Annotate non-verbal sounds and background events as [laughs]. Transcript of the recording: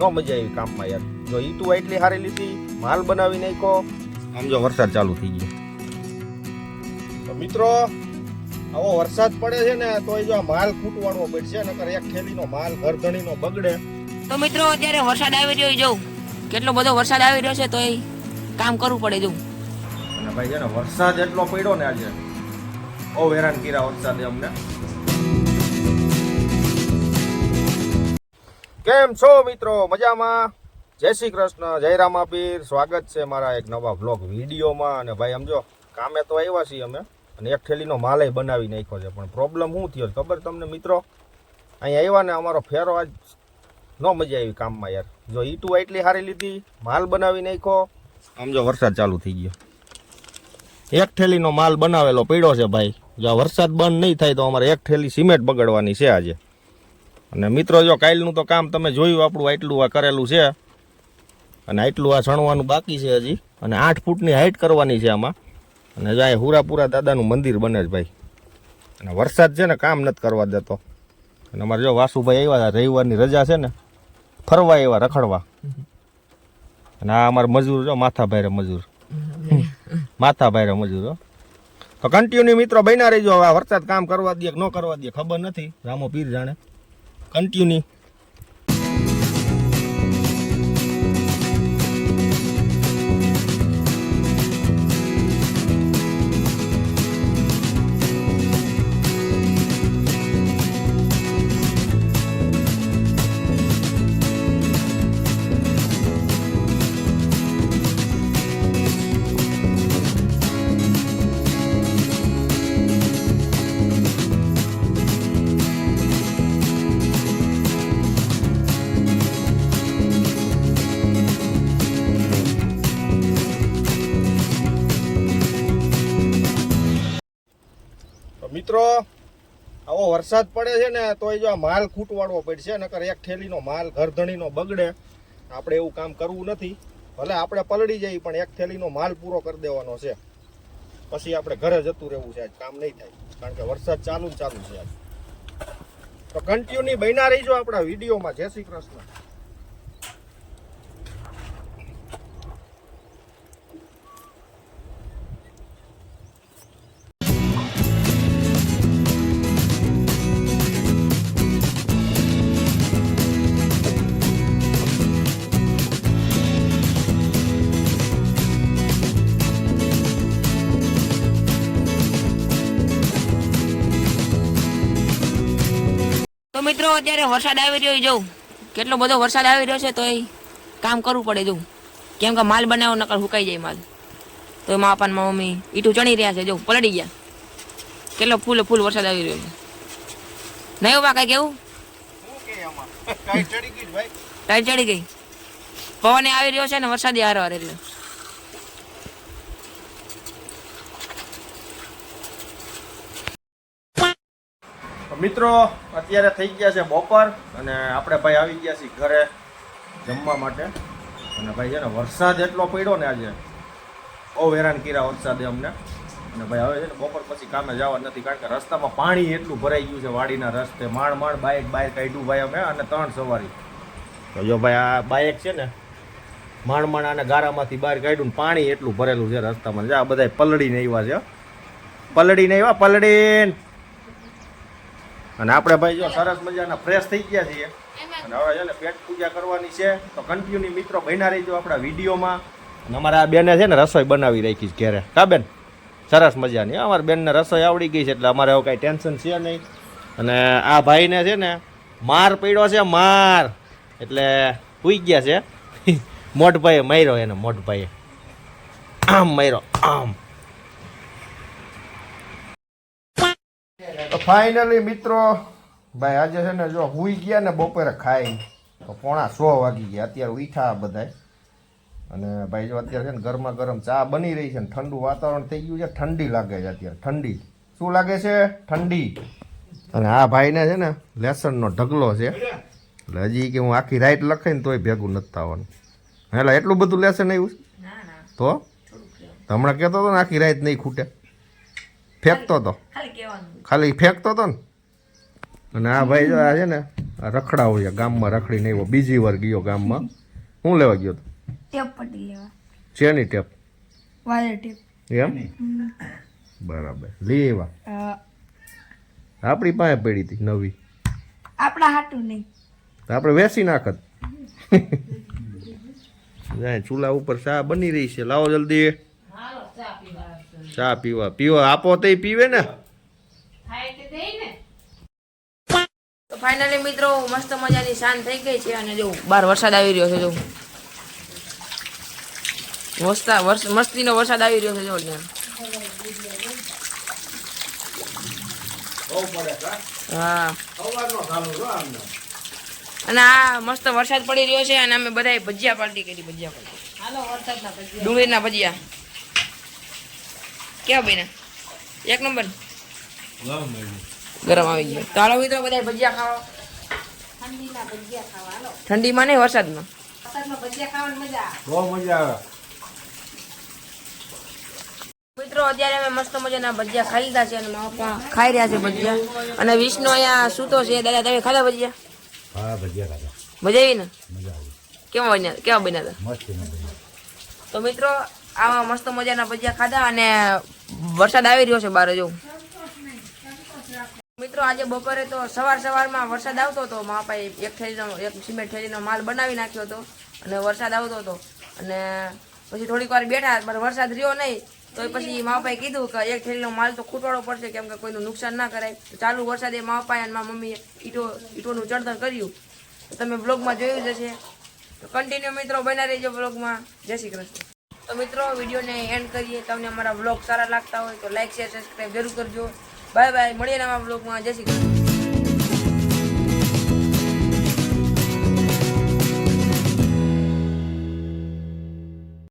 ન મજા આવી કામમાં યાર. જો ઈટુ એટલી હારી લીધી માલ બનાવી નાખ્યો. આમ જો વરસાદ ચાલુ થઈ ગયો. તો મિત્રો આવો વરસાદ પડે છે ને તો જો આ માલ ખૂટવાડવો પડશે નકર એક થેલીનો માલ ઘરધણીનો બગડે. તો મિત્રો અત્યારે વરસાદ આવી રહ્યો જોઉં કેટલો બધો વરસાદ આવી રહ્યો છે તો એ કામ કરવું પડે જોઉં અને ભાઈ છે ને વરસાદ એટલો પડ્યો ને આજે. બહુ હેરાન કર્યા વરસાદે અમને. કેમ છો મિત્રો? મજામાં? જય શ્રી કૃષ્ણ, જય રામાપીર. સ્વાગત છે મારા એક નવા વ્લોગ વિડીયોમાં. અને ભાઈ સમજો કામે તો આવ્યા છીએ અમે. અને એક થેલીનો માલય બનાવી નાખ્યો છે. પણ પ્રોબ્લેમ શું થયો ખબર તમને મિત્રો? અહીંયા આવ્યા ને અમારો ફેરો આજ ન મજા આવી કામમાં યાર. જો ઈટુ એટલી સારી લીધી, માલ બનાવી નાખ્યો. સમજો વરસાદ ચાલુ થઈ ગયો. એક થેલીનો માલ બનાવેલો પીડો છે ભાઈ. જો વરસાદ બંધ નહીં થાય તો અમારે એક થેલી સિમેન્ટ બગડવાની છે આજે. અને મિત્રો, જો કાલનું તો કામ તમે જોયું, આપણું આટલું આ કરેલું છે. અને આટલું આ સણવાનું બાકી છે હજી. અને આઠ ફૂટની હાઇટ કરવાની છે આમાં. અને જો એ હુરાપુરા દાદાનું મંદિર બને છે ભાઈ. અને વરસાદ છે ને, કામ નથી કરવા દેતો. અને અમારે જો વાસુભાઈ આવ્યા હતા, રવિવારની રજા છે ને, ફરવા આવ્યા, રખડવા. અને આ અમારા મજૂર જો માથા ભાઈરે મજૂર. માથા ભાઈરે મજૂર, હો. તો કન્ટિન્યુ મિત્રો બન્યા રહીજો. હવે વરસાદ કામ કરવા દે ન કરવા દે ખબર નથી. રામો પીર જાણે. કન્ટિન્યુ મિત્રો, આવો વરસાદ પડે છે ને તો જો આ માલ ખૂટવાડવો પડશે, નકર એક થેલીનો માલ ઘરધણીનો બગડે, આપણે એવું કામ કરવું નથી. ભલે આપણે પલળી જઈએ, પણ એક થેલીનો માલ પૂરો કરી દેવાનો છે. પછી આપણે ઘરે જતું રહેવું છે આજ, કામ નહીં થાય. કારણ કે વરસાદ ચાલુ ચાલુ છે આજ. તો કન્ટિન્યુ બન્યા રહીજો આપણા વિડીયોમાં. જય શ્રી કૃષ્ણ. તો મિત્રો અત્યારે વરસાદ આવી રહ્યો જોઉં કેટલો બધો વરસાદ આવી રહ્યો છે તો એ કામ કરવું પડે જોઉં કેમ કે માલ બનાવો નકર સુકાઈ જાય માલ. તો એમાં પાપા મમ્મી ઈટું ચણી રહ્યા છે જો. પલળી ગયા. કેટલો ફૂલ ફૂલ વરસાદ આવી રહ્યો છે. નહીં ઊભા કઈ કેવું? ટાઈટ ચડી ગઈ. પવન આવી રહ્યો છે ને વરસાદી હારો હાર એટલે. મિત્રો, અત્યારે થઈ ગયા છે બપોર અને આપણે ભાઈ આવી ગયા છીએ ઘરે જમવા માટે. અને ભાઈ છે ને, વરસાદ એટલો પડ્યો ને આજે. બહુ હેરાન કર્યા વરસાદે અમને. અને ભાઈ હવે છે ને, બપોર પછી કામે જવા નથી, કારણ કે રસ્તામાં પાણી એટલું ભરાઈ ગયું છે વાડીના રસ્તે. માણ માણ બાઇક બાઇક કાઢ્યું ભાઈ અમે, અને ત્રણ સવારી. તો જો ભાઈ આ બાઇક છે ને, માણ માણ આને ગારામાંથી બહાર કાઢ્યું ને પાણી એટલું ભરેલું છે રસ્તામાં. જા બધા પલળીને આવ્યા છે પલડીને આવ્યા, પલળીને. અને આપણે ભાઈ જો સરસ મજાના ફ્રેશ થઈ ગયા છીએ. અને હવે છે ને પેટ પૂજા કરવાની છે. તો કન્ટિન્યુ મિત્રો બન્યા રહીજો આપણા વિડીયોમાં. અને અમારા આ બેને છે ને રસોઈ બનાવી રાખી છે ઘેરે. કા બેન? સરસ મજાની. અમારા બેનને રસોઈ આવડી ગઈ છે એટલે અમારે એવું કાંઈ ટેન્શન છે નહીં. અને આ ભાઈને છે ને માર પડ્યો છે માર. એટલે પૂઈ ગયા છે. [laughs] મોટભાઈએ માર્યો એને મોટભાઈએ આમ માર્યો આમ. ફાઇનલી મિત્રો ભાઈ આજે છે ને જો હુઈ ગયા ને બપોરે ખાઈ તો પોણા સો વાગી ગયા. અત્યારે ઉઠા બધા અને ભાઈ જો અત્યારે છે ને ગરમા ગરમ ચા બની રહી છે ને ઠંડુ વાતાવરણ થઈ ગયું છે ઠંડી લાગે છે અત્યારે ઠંડી. શું લાગે છે? ઠંડી. અને આ ભાઈને છે ને લેસનનો ઢગલો છે. એટલે હજી કે હું આખી રાઈટ લખાઈને તોય ભેગું નથી થવાનું. એટલે એટલું બધું લેસન આવ્યું તો? તો હમણાં કહેતો હતો ને આખી રાઈત નહીં ખૂટે. ફેંકતો હતો ખાલી ફેંકતો હતો ને. અને આ ભાઈ જો આ છે ને આ રખડાવો છે. ગામમાં રખડીને આવ્યો. બીજી વાર ગયો ગામમાં. હું લેવા ગયો તો? ટેપ પટ્ટી લેવા. ચેની ટેપ? Wire tape. એમ? બરાબર. લેવા. આપણી પાસે પડી હતી નવી. આપણા હાટું નહીં. તો આપણે વેસી નાખત. ચૂલા ઉપર ચા બની રહી છે. લાવો જલ્દી. ચા પીવા. પીવા. આપો તો પીવે ને. તો ફાઇનલી મિત્રો મસ્ત મજાની શાંત થઈ ગઈ છે અને જો બહાર વરસાદ આવી રહ્યો છે જો. મસ્તા વર્ષ મસ્તીનો વરસાદ આવી રહ્યો છે જો હા. અને આ મસ્ત વરસાદ પડી રહ્યો છે અને અમે બધા ભજીયા પાર્ટી કરી ભજીયા પાર્ટી. ડુંગળીના ભજીયા. કેવા બન્યા? એક નંબર. ગરમ આવી ગયો. તો હાલો મિત્રો બધા ભજીયા ખાવા ઠંડીમાં નહીં વરસાદમાં. મિત્રો અત્યારે અમે મસ્ત મજાના ભજીયા ખાઈ લીધા છે અને મારા પણ ખાઈ રહ્યા છે ભજીયા. અને વિષ્ણુ અહીંયા સૂતો છે. દાદા તમે ખાધા ભજીયા? હા ભજીયા ખાધા. મજા આવી ને? મજા કેવા બન્યા કેવા બન્યા હતા? તો મિત્રો આવા મસ્ત મજાના ભજીયા ખાધા અને વરસાદ આવી રહ્યો છે બારે જો મિત્રો, આજે બપોરે તો સવાર સવારમાં વરસાદ આવતો હતો. પાએ એક થેલીનો, એક સિમેન્ટ થેલીનો માલ બનાવી નાખ્યો હતો અને વરસાદ આવતો હતો. અને પછી થોડીક વાર બેઠા, પણ વરસાદ રહ્યો નહીં. તો પછી માપાએ કીધું કે એક થેલીનો માલ તો ખૂટવાડો પડશે, કેમ કે કોઈનું નુકસાન ના કરાય. ચાલુ વરસાદે મારા માપાએ અને મારા મમ્મીએ ઈટો, ઈટોનું ચડતર કર્યું. તમે બ્લોગમાં જોયું જ હશે. કન્ટિન્યુ મિત્રો બના રહેજો બ્લોગમાં જય શ્રી કૃષ્ણ. તો મિત્રો, વિડીયોને એન્ડ કરીએ. તમને અમારા બ્લોગ સારા લાગતા હોય તો લાઈક શેર સબસ્ક્રાઈબ જરૂર કરજો. બાય બાય મળીએ નવા બ્લોગમાં જય શ્રી કૃષ્ણ.